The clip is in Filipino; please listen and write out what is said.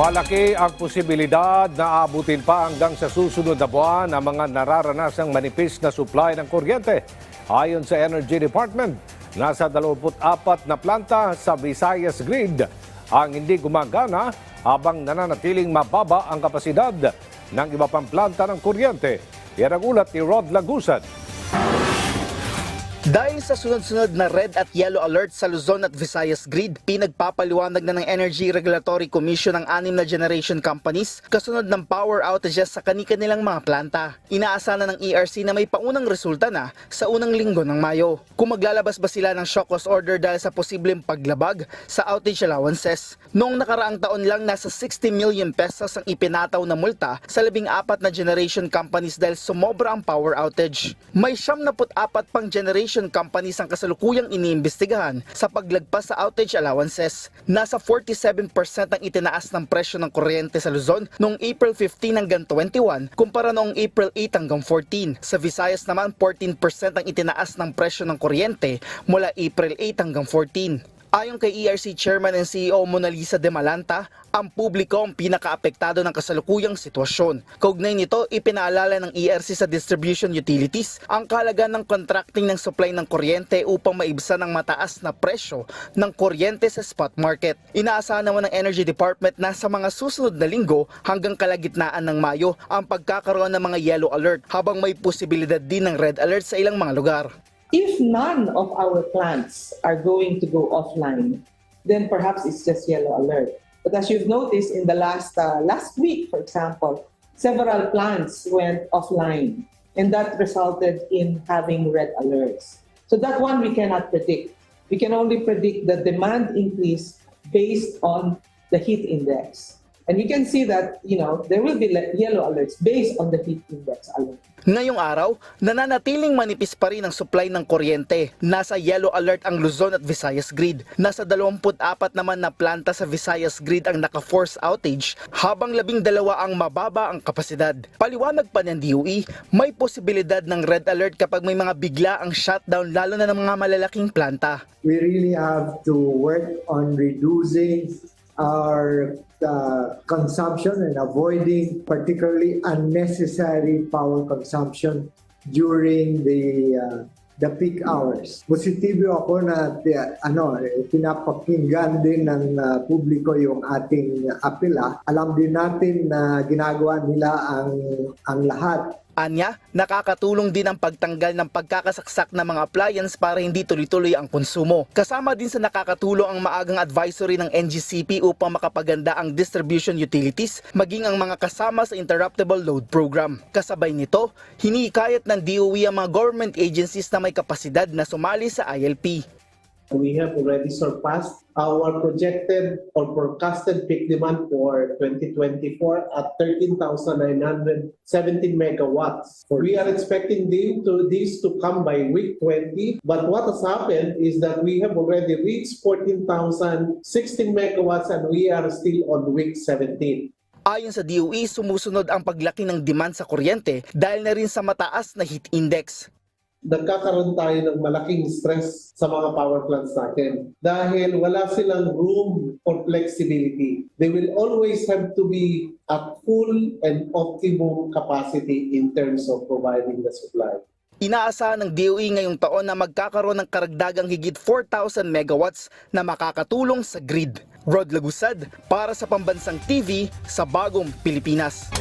Malaki ang posibilidad na abutin pa hanggang sa susunod na buwan ang mga nararanasang manipis na supply ng kuryente. Ayon sa Energy Department, nasa 24 na planta sa Visayas Grid ang hindi gumagana habang nananatiling mababa ang kapasidad ng iba pang planta ng kuryente. Yan ang ulat ni Rod Lagusan. Dahil sa sunod-sunod na red at yellow alert sa Luzon at Visayas grid, pinagpapaliwanag na ng Energy Regulatory Commission ang anim na generation companies kasunod ng power outages sa kani-kanilang mga planta. Inaasa na ng ERC na may paunang resulta na sa unang linggo ng Mayo. Kung maglalabas ba sila ng shock loss order dahil sa posibleng paglabag sa outage allowances. Noong nakaraang taon lang nasa 60 million pesos ang ipinataw na multa sa labing apat na generation companies dahil sumobra ang power outage. May siyam na apat pang generation companies ang kasalukuyang iniimbestigahan sa paglagpas sa outage allowances. Nasa 47% ang itinaas ng presyo ng kuryente sa Luzon noong April 15 hanggang 21 kumpara noong April 8 hanggang 14. Sa Visayas naman 14% ang itinaas ng presyo ng kuryente mula April 8 hanggang 14. Ayon kay ERC Chairman and CEO Mona Lisa De Malanta, ang publiko ang pinakaapektado ng kasalukuyang sitwasyon. Kaugnay nito, ipinaalala ng ERC sa distribution utilities ang kahalagaan ng contracting ng supply ng kuryente upang maibsan ang mataas na presyo ng kuryente sa spot market. Inaasahan naman ng Energy Department na sa mga susunod na linggo hanggang kalagitnaan ng Mayo ang pagkakaroon ng mga yellow alert habang may posibilidad din ng red alert sa ilang mga lugar. If none of our plants are going to go offline, then perhaps it's just yellow alert. But as you've noticed in the last uh, last week, for example, several plants went offline, and that resulted in having red alerts. So that one we cannot predict. We can only predict the demand increase based on the heat index. And you can see that, you know, there will be yellow alerts based on the heat index alone. Ngayong araw, nananatiling manipis pa rin ang supply ng kuryente. Nasa yellow alert ang Luzon at Visayas grid. Nasa 24 naman na planta sa Visayas grid ang naka-force outage, habang labing dalawa ang mababa ang kapasidad. Paliwanag pa ng DOE, may posibilidad ng red alert kapag may mga bigla ang shutdown lalo na ng mga malalaking planta. we really have to work on reducing our uh, consumption and avoiding particularly unnecessary power consumption during the uh, the peak hours. Positibo ako na ti- ano eh, pinapakinggan din ng uh, publiko yung ating apela. Alam din natin na ginagawa nila ang ang lahat Anya, nakakatulong din ang pagtanggal ng pagkakasaksak ng mga appliance para hindi tuloy-tuloy ang konsumo. Kasama din sa nakakatulong ang maagang advisory ng NGCP upang makapaganda ang distribution utilities, maging ang mga kasama sa Interruptible Load Program. Kasabay nito, hinihikayat ng DOE ang mga government agencies na may kapasidad na sumali sa ILP. We have already surpassed our projected or forecasted peak demand for 2024 at 13,917 megawatts. We are expecting them to, these to come by week 20, but what has happened is that we have already reached 14,016 megawatts and we are still on week 17. Ayon sa DOE, sumusunod ang paglaki ng demand sa kuryente dahil na rin sa mataas na heat index. Nagkakaroon tayo ng malaking stress sa mga power plants natin dahil wala silang room for flexibility. They will always have to be at full and optimum capacity in terms of providing the supply. Inaasahan ng DOE ngayong taon na magkakaroon ng karagdagang higit 4,000 megawatts na makakatulong sa grid. Rod Lagusad para sa Pambansang TV sa Bagong Pilipinas.